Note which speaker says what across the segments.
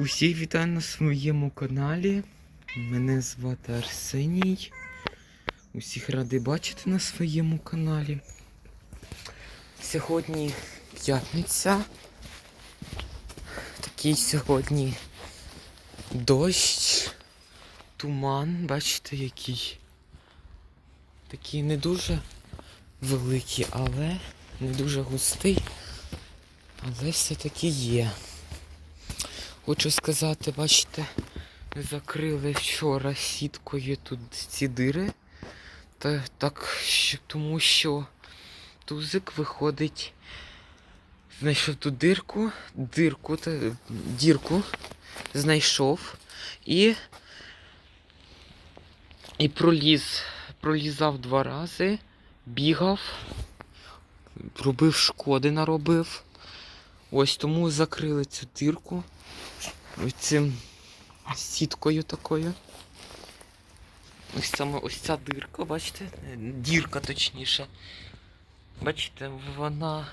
Speaker 1: Усіх вітаю на своєму каналі. Мене звати Арсеній. Усіх радий бачити на своєму каналі. Сьогодні п'ятниця. Такий сьогодні дощ, туман, бачите, який. Такий не дуже великий, але не дуже густий. Але все-таки є. Хочу сказати, бачите, закрили вчора сіткою тут ці дири. Та, так, тому що тузик виходить, знайшов ту дирку, дирку, та, дірку знайшов і, і проліз, пролізав два рази, бігав, робив шкоди наробив. Ось тому закрили цю дірку цим сіткою такою. Ось саме ось ця дирка, бачите? Е, Дірка точніше. Бачите, вона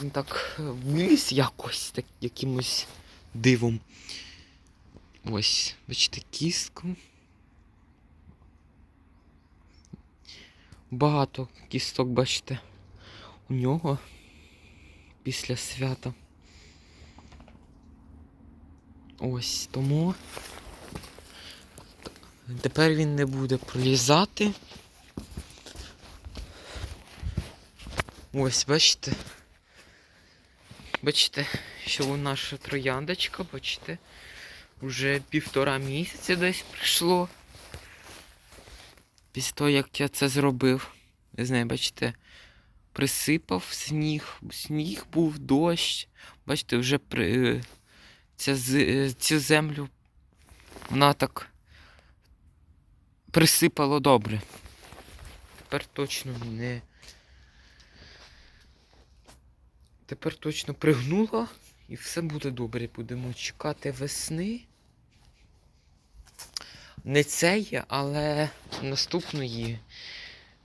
Speaker 1: він так е, виліз якось так, якимось дивом. Ось, бачите, кістку. Багато кісток, бачите, у нього після свята. Ось тому тепер він не буде пролізати. Ось, бачите. Бачите, що наша трояндочка, бачите, вже півтора місяця десь прийшло. Після того, як я це зробив. Не знаю, бачите, присипав сніг, сніг був, дощ. Бачите, вже при, ця, е, цю землю вона так присипало добре. Тепер точно не. Тепер точно пригнула і все буде добре. Будемо чекати весни. Не цієї, але наступної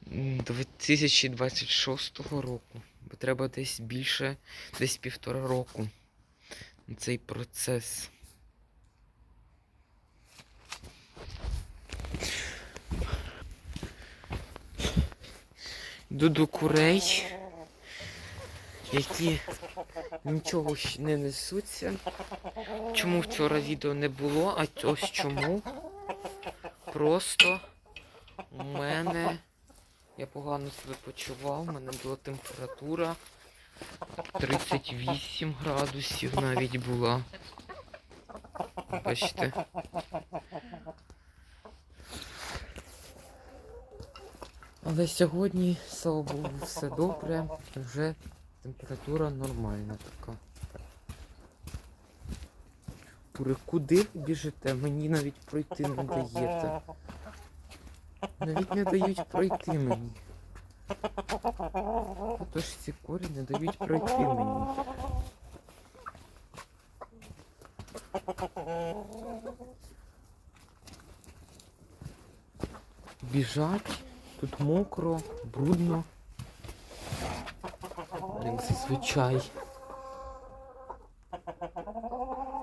Speaker 1: 2026 року. Бо треба десь більше, десь півтора року на цей процес. Йду до курей, які нічого не несуться. Чому вчора відео не було, а ось чому. Просто у мене я погано себе почував, у мене була температура 38 градусів навіть була. Бачите. Але сьогодні, слава Богу, все добре. Вже температура нормальна така. Куди біжите? Мені навіть пройти не даєте. Навіть не дають пройти мені. Отож ці курі не дають пройти мені. Біжать, тут мокро, брудно. Як зазвичай.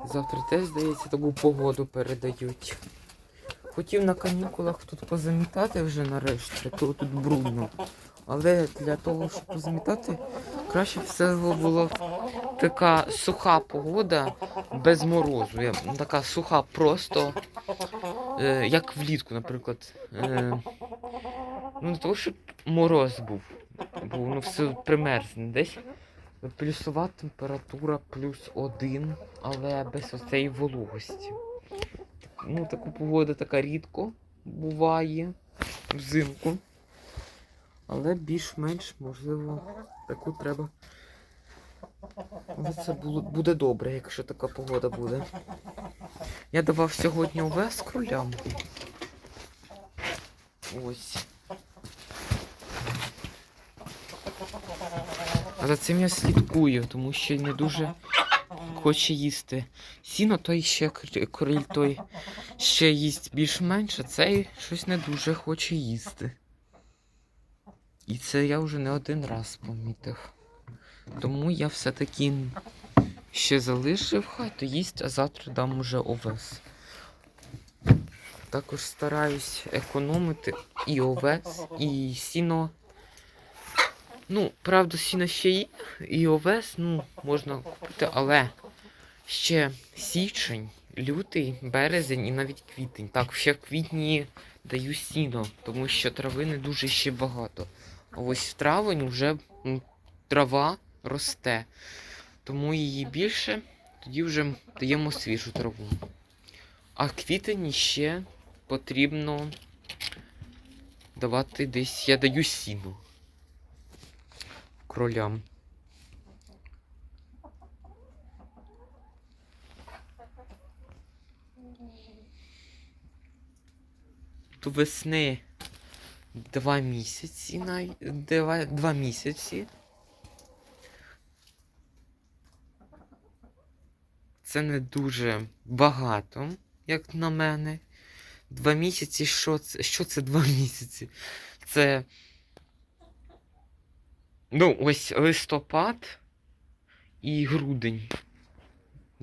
Speaker 1: Завтра теж, здається, таку погоду передають. Хотів на канікулах тут позамітати вже нарешті, то тут брудно. Але для того, щоб позамітати, краще все було така суха погода без морозу. Така суха просто, е, як влітку, наприклад. Е, ну, не того, щоб мороз був, бо воно все примерзне. Десь плюсова температура плюс один, але без оцеї вологості. Ну, таку погода така рідко буває взимку. Але більш-менш, можливо, таку треба. Це буде добре, якщо така погода буде. Я давав сьогодні овес кролям. Ось. А за цим я слідкую, тому що не дуже хоче їсти. Сіно той ще криль той ще їсть більш-менш, а цей щось не дуже хоче їсти. І це я вже не один раз помітив. Тому я все-таки ще залишив, хай то їсть, а завтра дам уже овес. Також стараюсь економити і овес, і сіно. Ну, правда, сіно ще є, і овес, ну, можна купити, але ще січень, лютий, березень і навіть квітень. Так, ще в квітні даю сіно, тому що трави не дуже ще багато. А ось в травень вже трава росте. Тому її більше, тоді вже даємо свіжу траву. А квітень ще потрібно давати десь. Я даю сіну кролям. Весни два місяці най... два, два місяці. Це не дуже багато, як на мене. Два місяці, що це? Що це два місяці? Це. Ну, ось листопад і грудень,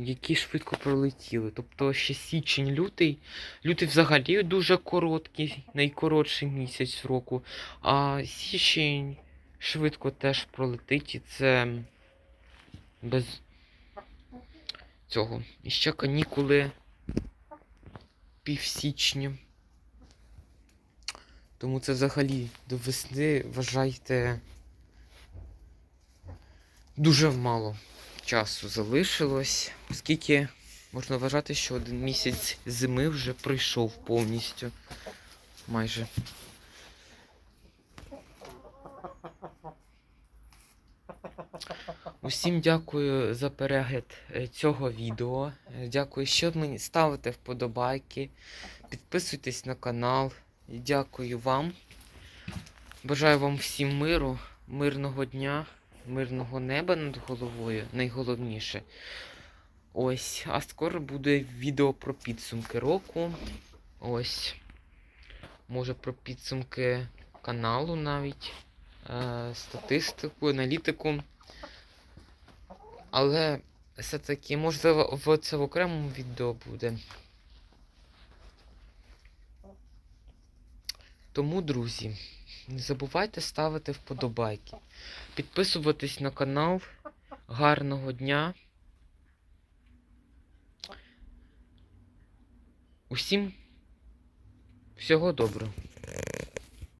Speaker 1: які швидко пролетіли. Тобто ще січень, лютий. Лютий взагалі дуже короткий, найкоротший місяць року. А січень швидко теж пролетить, і це без цього. І ще канікули півсічня. Тому це взагалі до весни вважайте дуже мало часу залишилось, оскільки можна вважати, що один місяць зими вже пройшов повністю. Майже. Усім дякую за перегляд е, цього відео. Е, Дякую, що мені ставите вподобайки. Підписуйтесь на канал. Дякую вам. Бажаю вам всім миру, мирного дня, мирного неба над головою, найголовніше. Ось, а скоро буде відео про підсумки року. Ось. Може про підсумки каналу навіть. Е, статистику, аналітику. Але все-таки, може, це в окремому відео буде. Тому, друзі, не забувайте ставити вподобайки, підписуватись на канал. Гарного дня. Усім всього доброго.